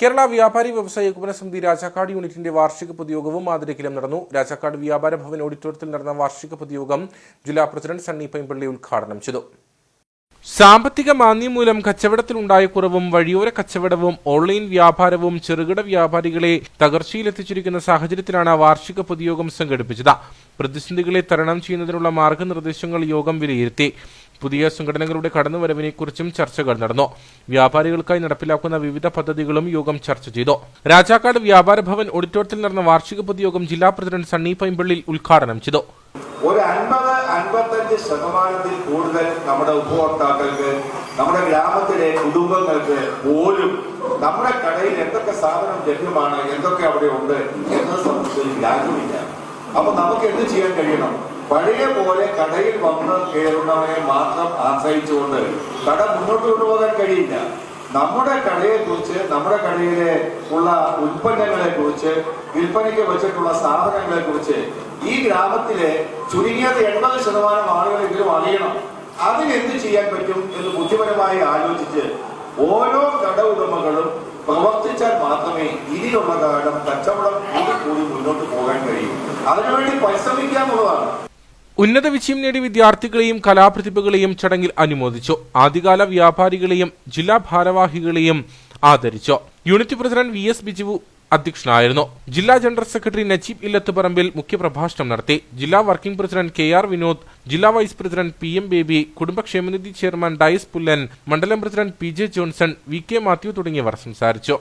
കേരള വ്യാപാരി വ്യവസായ ഏകോപന സമിതി രാജാക്കാട് യൂണിറ്റിന്റെ വാർഷിക പൊതുയോഗവും മാതിരക്കിലും നടന്നു. രാജാക്കാട് വ്യാപാര ഭവൻ ഓഡിറ്റോറിയത്തിൽ നടന്ന വാർഷിക പൊതുയോഗം ജില്ലാ പ്രസിഡന്റ് സണ്ണി പൈമ്പള്ളി ഉദ്ഘാടനം ചെയ്തു. സാമ്പത്തിക മാന്ദ്യം മൂലം കച്ചവടത്തിലുണ്ടായ കുറവും വഴിയോര കച്ചവടവും ഓൺലൈൻ വ്യാപാരവും ചെറുകിട വ്യാപാരികളെ തകർച്ചയിലെത്തിച്ചിരിക്കുന്ന സാഹചര്യത്തിലാണ് വാർഷിക പൊതുയോഗം സംഘടിപ്പിച്ചത്. പ്രതിസന്ധികളെ തരണം ചെയ്യുന്നതിനുള്ള മാർഗനിർദ്ദേശങ്ങൾ യോഗം വിലയിരുത്തി. പുതിയ സംഘടനകളുടെ കടന്നുവരവിനെക്കുറിച്ചും ചർച്ചകൾ നടന്നു. വ്യാപാരികൾക്കായി നടപ്പിലാക്കുന്ന വിവിധ പദ്ധതികളും യോഗം ചർച്ച ചെയ്തു. രാജാക്കാട് വ്യാപാര ഭവൻ ഓഡിറ്റോറിയത്തിൽ നടന്ന വാർഷിക പൊതുയോഗം ജില്ലാ പ്രസിഡന്റ് സണ്ണി പൈമ്പള്ളിൽ ഉദ്ഘാടനം ചെയ്തു. ഒരു അൻപത് അൻപത്തഞ്ച് ശതമാനത്തിൽ കൂടുതൽ നമ്മുടെ ഉപഭോക്താക്കൾക്ക് നമ്മുടെ ഗ്രാമത്തിലെ കുടുംബങ്ങൾക്ക് പോലും നമ്മുടെ കടയിൽ എന്തൊക്കെ സാധനം ലഭ്യമാണ് എന്തൊക്കെ അവിടെ ഉണ്ട് എന്നത് സംബന്ധിച്ച് ഗ്രാഹ്യമില്ല അപ്പൊ നമുക്ക് എന്ത് ചെയ്യാൻ കഴിയണം? പഴയ പോലെ കടയിൽ വന്ന് കയറുന്നവരെ മാത്രം ആശ്രയിച്ചുകൊണ്ട് കട മുന്നോട്ട് കൊണ്ടുപോകാൻ കഴിയില്ല. നമ്മുടെ കടയെ കുറിച്ച് നമ്മുടെ കടയിലെ ഉള്ള ഉൽപ്പന്നങ്ങളെ കുറിച്ച് വിൽപ്പനയ്ക്ക് വെച്ചിട്ടുള്ള സാധനങ്ങളെ കുറിച്ച് ഈ ഗ്രാമത്തിലെ ചുരുങ്ങിയത് എൺപത് ശതമാനം ആളുകളെങ്കിലും അറിയണം. അതിനെന്ത് ചെയ്യാൻ പറ്റും എന്ന് ബുദ്ധിപരമായി ആലോചിച്ച് ഓരോ കട ഉടമകളും പ്രവർത്തിച്ചാൽ മാത്രമേ ഇനിയുള്ള കാലം കച്ചവടം കൂടി കൂടി മുന്നോട്ട് പോകാൻ കഴിയൂ. അതിനുവേണ്ടി പരിശ്രമിക്കാന്നുള്ളതാണ് ഉന്നത വിജയം നേടിയ വിദ്യാർത്ഥികളെയും കലാപ്രതിഭകളെയും ചടങ്ങിൽ അനുമോദിച്ചു. ആദ്യകാല വ്യാപാരികളെയും ജില്ലാ ഭാരവാഹികളെയും ആദരിച്ചു. യൂണിറ്റ് പ്രസിഡന്റ് വി എസ് ബിജുവു അധ്യക്ഷനായിരുന്നു. ജില്ലാ ജനറൽ സെക്രട്ടറി നജീബ് ഇല്ലത്തുപറമ്പിൽ മുഖ്യപ്രഭാഷണം നടത്തി. ജില്ലാ working president K R Vinod ജില്ലാ vice president P M Baby കുടുംബക്ഷേമനിധി chairman Dias Pullan മണ്ഡലം president P J Johnson V K Mathew തുടങ്ങിയവർ സംസാരിച്ചു.